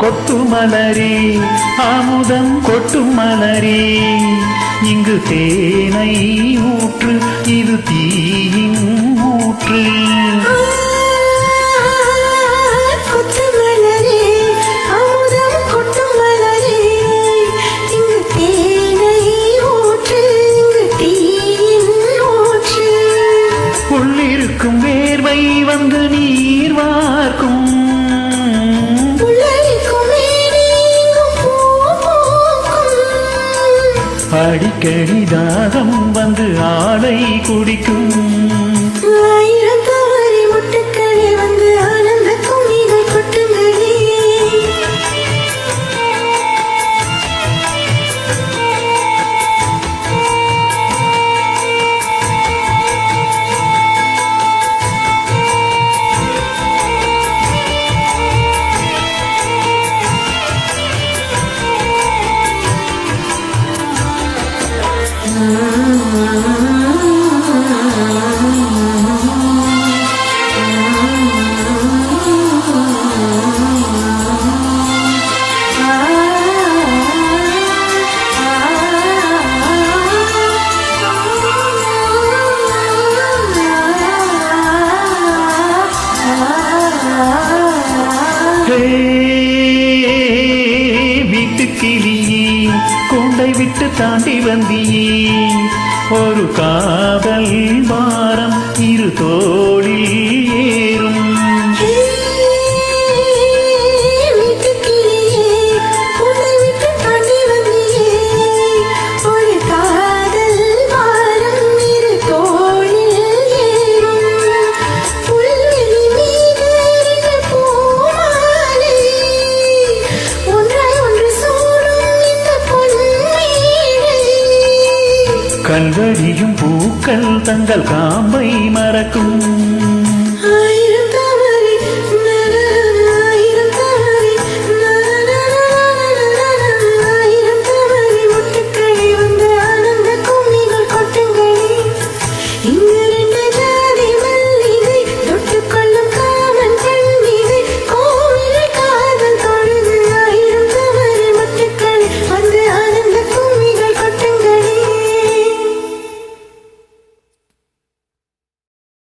கொட்டு மலரே அமுதம் கொட்டும் மலரே இங்கு தேனை ஊற்று இது தீயின் ஊற்று. கொத்து மலரே அமுதம் கொட்டும் அடிக்கடி தாகம் வந்து ஆடை குடிக்கும். வீட்டு கிளியே கொண்டை விட்டு தாண்டி வந்தியே. ஒரு காதல் வாரம் இரு தோழியே கண்களியும் பூக்கள் தங்கள் காம்பை மறக்கும்.